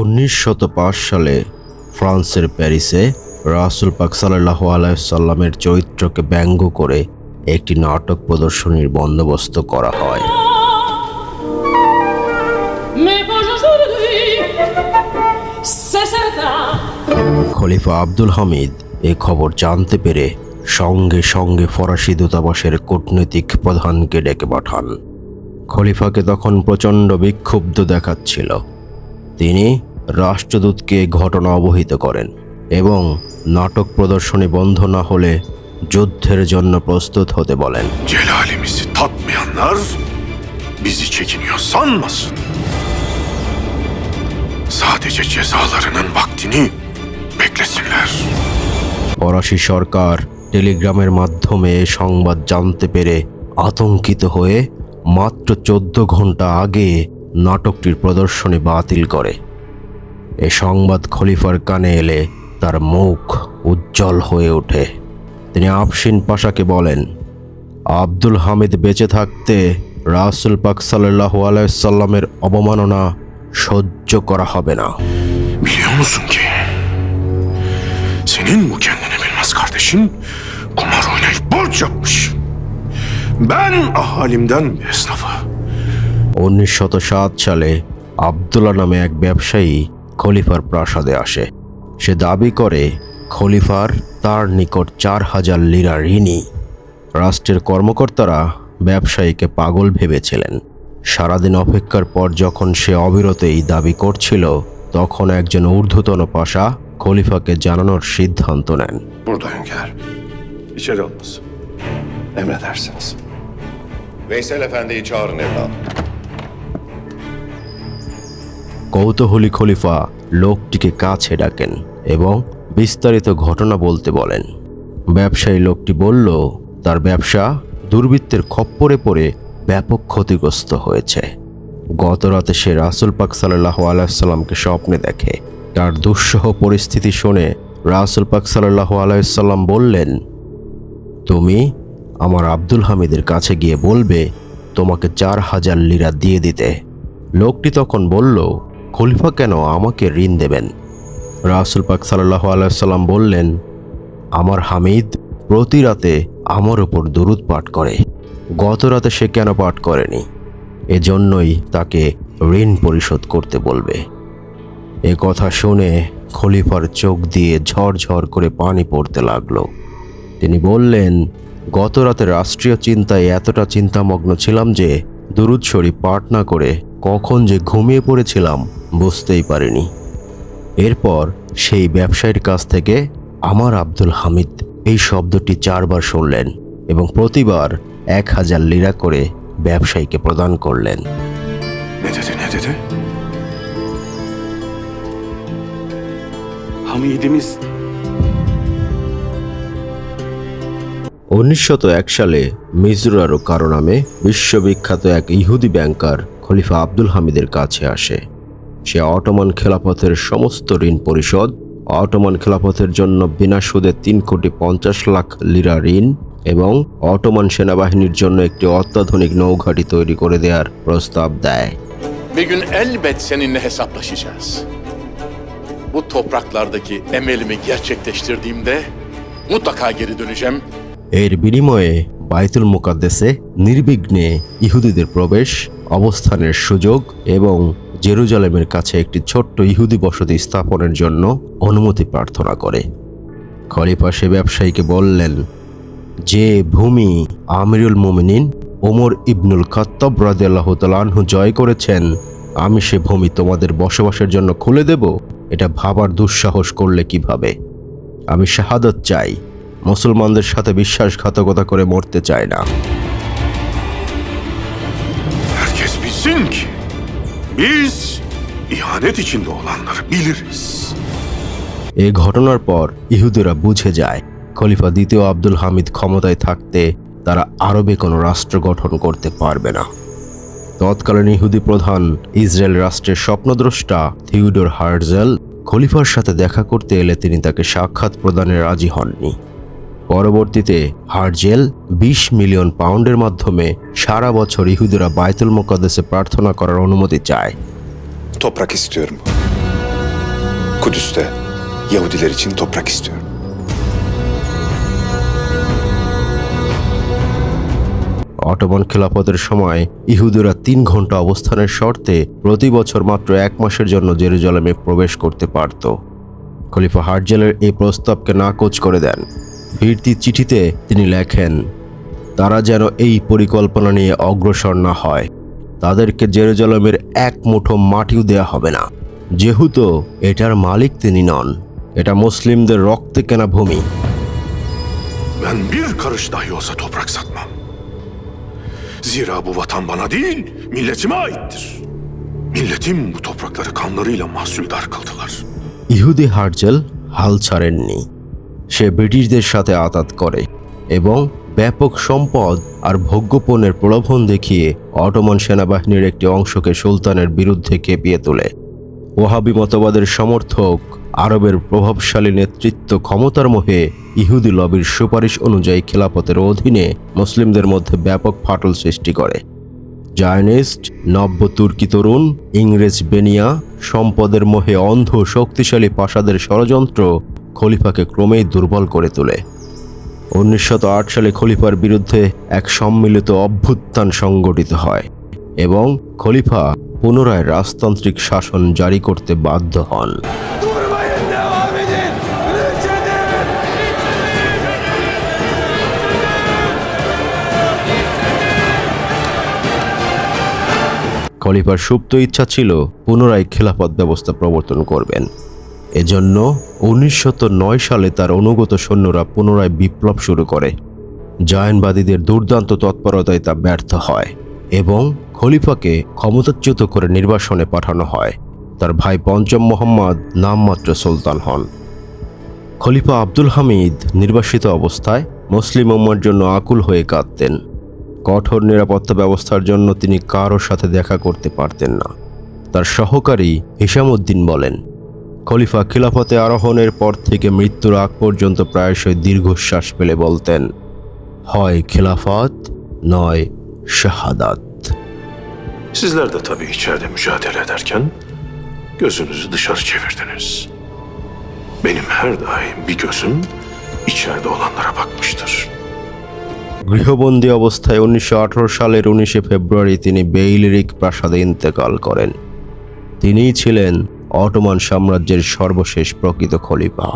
উনিশশত সালে ফ্রান্সের প্যারিসে রাসুল পাক সাল্লাহ আলাইসাল্লামের চরিত্রকে ব্যঙ্গ করে একটি নাটক প্রদর্শনীর বন্দোবস্ত করা হয়. খলিফা আব্দুল হামিদ এ খবর জানতে পেরে সঙ্গে সঙ্গে ফরাসি দূতাবাসের কূটনৈতিক প্রধানকে ডেকে পাঠান। খলিফাকে তখন প্রচণ্ড বিক্ষুব্ধ দেখাচ্ছিল। তিনি রাষ্ট্রদূতকে ঘটনা অবহিত করেন এবং নাটক প্রদর্শনী বন্ধ না হলে যুদ্ধের জন্য প্রস্তুত হতে বলেন। bizi çekiniyor sanmasın. Sadece cezalarının vaktini beklesinler. ফরাসি সরকার টেলিগ্রামের মাধ্যমে সংবাদ জানতে পেরে আতঙ্কিত হয়ে মাত্র চোদ্দ ঘণ্টা আগে নাটকটির প্রদর্শনী বাতিল করে। এ সংবাদ খলিফার কানে এলে তার মুখ উজ্জ্বল হয়ে ওঠে। তিনি আফসিন পাশাকে বলেন, আব্দুল হামিদ বেঁচে থাকতে রাসুল পাক সাল্লাহ আলাইসাল্লামের অবমাননা সহ্য করা হবে না। Kardeşin kumar oynayıp borç yapmış. Ben ahalimden bir esnafı. উনিশশত সাত সালে আবদুল্লা নামে এক ব্যবসায়ী খলিফার প্রাসাদে আসে। সে দাবি করে, খলিফার তার নিকট চার হাজার লিরা ঋণী। রাষ্ট্রের কর্মকর্তারা ব্যবসায়ীকে পাগল ভেবেছিলেন। সারাদিন অপেক্ষার পর যখন সে অবিরত এই দাবি করছিল, তখন একজন ঊর্ধ্বতন পাশা খলিফাকে জানানোর সিদ্ধান্ত নেন Burada hünkâr. İçeri alınız. Emredersiniz. Veysel Efendi'yi çağırın evladım. কৌতূহলী খলিফা লোকটিকে কাছে ডাকেন এবং বিস্তারিত ঘটনা বলতে বলেন ব্যবসায়ী লোকটি বলল তার ব্যবসা দুর্বৃত্তের খপ্পরে পড়ে ব্যাপক ক্ষতিগ্রস্ত হয়েছে গত রাতে সে রাসুল পাক সাল্লাহ আলাইসাল্লামকে স্বপ্নে দেখে তার দুঃসহ পরিস্থিতি শুনে রাসুল পাক সাল্লাহ আলাইসাল্লাম বললেন, তুমি আমার আব্দুল হামিদের কাছে গিয়ে বলবে, তোমাকে চার হাজার লিরা দিয়ে দিতে। লোকটি তখন বলল, খলিফা কেন আমাকে ঋণ দেবেন? রাসুল পাক সাল্লাহ আলাইসাল্লাম বললেন, আমার হামিদ প্রতি রাতে আমার ওপর দরুদ পাঠ করে। গত রাতে সে কেন পাঠ করেনি? এজন্যই তাকে ঋণ পরিশোধ করতে বলবে। এ কথা শুনে খলিফার চোখ দিয়ে ঝরঝর করে পানি পড়তে লাগল। তিনি বললেন গত রাতে রাষ্ট্রীয় চিন্তায় এতটা চিন্তামগ্ন ছিলাম যে দুরুদ শরীফ পাঠ না করে কখন যে ঘুমিয়ে পড়েছিলাম বুঝতেই পারিনি। এরপর সেই ব্যবসায়ীর কাছ থেকে আমার আব্দুল হামিদ এই শব্দটি চারবার শুনলেন এবং প্রতিবার এক হাজার লিরা করে ব্যবসায়ীকে প্রদান করলেন। Hamidimiz উনিশশত এক সালে মিজুরারো কারও নামে বিশ্ববিখ্যাত এক ইহুদি ব্যাংকার খলিফা আব্দুল হামিদের কাছে আসে। সে অটোমান খেলাপথের সমস্ত ঋণ পরিশোধ অটোমান খেলাপথের জন্য বিনা সুদে তিন কোটি পঞ্চাশ লাখ লিরা ঋণ এবং অটোমান সেনাবাহিনীর জন্য একটি অত্যাধুনিক নৌঘাঁটি তৈরি করে দেওয়ার প্রস্তাব দেয়। Bir gün elbet seninle hesaplaşacağız. Bu topraklardaki emelimi gerçekleştirdiğimde mutlaka geri döneceğim. এর বিনিময়ে বাইতুল মুকাদ্দেসে নির্বিঘ্নে ইহুদিদের প্রবেশ, অবস্থানের সুযোগ এবং জেরুজালেমের কাছে একটি ছোট্ট ইহুদি বসতি স্থাপনের জন্য অনুমতি প্রার্থনা করে খলিফা সে ব্যবসায়ীকে বললেন, যে ভূমি আমিরুল মোমিনিন ওমর ইবনুল খত্তব রাদিয়াল্লাহু তালানহু জয় করেছেন, আমি সে ভূমি তোমাদের বসবাসের জন্য খুলে দেব এটা ভাবার দুঃসাহস করলে কীভাবে? আমি শাহাদত চাই মুসলমানদের সাথে বিশ্বাসঘাতকতা করে মরতে চায় না। Herkes bilsin ki biz ihanet içinde olanları biliriz. এই ঘটনার পর ইহুদিরা বুঝে যায় খলিফা দ্বিতীয় আব্দুল হামিদ ক্ষমতায় থাকতে তারা আরবে কোনো রাষ্ট্র গঠন করতে পারবে না। তৎকালীন ইহুদি প্রধান ইসরায়েল রাষ্ট্রের স্বপ্নদ্রষ্টা থিউডোর হার্জেল খলিফার সাথে দেখা করতে এলে তিনি তাকে সাক্ষাৎ প্রদানে রাজি হননি পরবর্তীতে হার্জেল বিশ মিলিয়ন পাউন্ডের মাধ্যমে সারা বছর ইহুদিরা বায়তুল মোকাদ্দেসে প্রার্থনা করার অনুমতি চায় Toprak istiyorum. Kudüs'te. অটোমান খেলাফতের সময় ইহুদিরা তিন ঘণ্টা অবস্থানের শর্তে প্রতি বছর মাত্র এক মাসের জন্য জেরুজালেমে প্রবেশ করতে পারত। খলিফা হার্জেলের এই প্রস্তাবকে নাকচ করে দেন। ফিরতি চিঠিতে তিনি লেখেন, তারা যেন এই পরিকল্পনা নিয়ে অগ্রসর না হয়। তাদেরকে জেরুজালেমের এক মুঠো মাটিও দেয়া হবে না। যেহেতু এটার মালিক তিনি নন, এটা মুসলিমদের রক্তে কেনা ভূমি। Ben bir karış dahi olsa toprak satmam. Zira bu vatan bana değil, milletime aittir. Milletim bu toprakları kanlarıyla mahsuldar kıldılar. ইহুদি হার্জেল হাল ছাড়েননি সে ব্রিটিশদের সাথে আতাত করে এবং ব্যাপক সম্পদ আর ভোগ্যপণের প্রলোভন দেখিয়ে অটোমান সেনাবাহিনীর একটি অংশকে সুলতানের বিরুদ্ধে কেঁপিয়ে তোলে ওহাবি মতবাদের সমর্থক, আরবের প্রভাবশালী নেতৃত্ব ক্ষমতার মোহে ইহুদি লবির সুপারিশ অনুযায়ী খেলাপথের অধীনে মুসলিমদের মধ্যে ব্যাপক ফাটল সৃষ্টি করে। জায়নিস্ট, নব্য তুর্কি তরুণ, ইংরেজ বেনিয়া, সম্পদের মোহে অন্ধ শক্তিশালী পাশাদের ষড়যন্ত্র খলিফাকে ক্রমেই দুর্বল করে তোলে। উনিশশো আট সালে খলিফার বিরুদ্ধে এক সম্মিলিত অভ্যুত্থান সংগঠিত হয় এবং খলিফা পুনরায় রাজতান্ত্রিক শাসন জারি করতে বাধ্য হন। খলিফার সুপ্ত ইচ্ছা ছিল পুনরায় খেলাফত ব্যবস্থা প্রবর্তন করবেন। এজন্য উনিশশত নয় সালে তার অনুগত সৈন্যরা পুনরায় বিপ্লব শুরু করে। জায়নবাদীদের দুর্দান্ত তৎপরতায় তা ব্যর্থ হয়। এবং খলিফাকে ক্ষমতাচ্যুত করে নির্বাসনে পাঠানো হয়। তার ভাই পঞ্চম মোহাম্মদ নামমাত্র সুলতান হন। খলিফা আব্দুল হামিদ নির্বাসিত অবস্থায় মুসলিম উম্মার জন্য আকুল হয়ে কাঁদতেন। কঠোর নিরাপত্তা ব্যবস্থার জন্য তিনি কারোর সাথে দেখা করতে পারতেন না। তার সহকারী হিসামউদ্দিন বলেন, খলিফা খিলাফতে আরোহণের পর থেকে মৃত্যুর আগ পর্যন্ত প্রায়শই দীর্ঘশ্বাস পেলে বলতেন, হয় খেলাফত, নয় শাহাদাত Sizler de tabii içeride mücadele ederken gözünüzü dışarı çevirdiniz. Benim her daim bir gözüm içeride olanlara bakmıştır. গৃহবন্দী অবস্থায় উনিশশো আঠারো সালের উনিশে ফেব্রুয়ারি তিনি বেইলিরিক প্রাসাদে ইন্তেকাল করেন তিনিই ছিলেন অটোমান সাম্রাজ্যের সর্বশেষ প্রকৃত খলিফা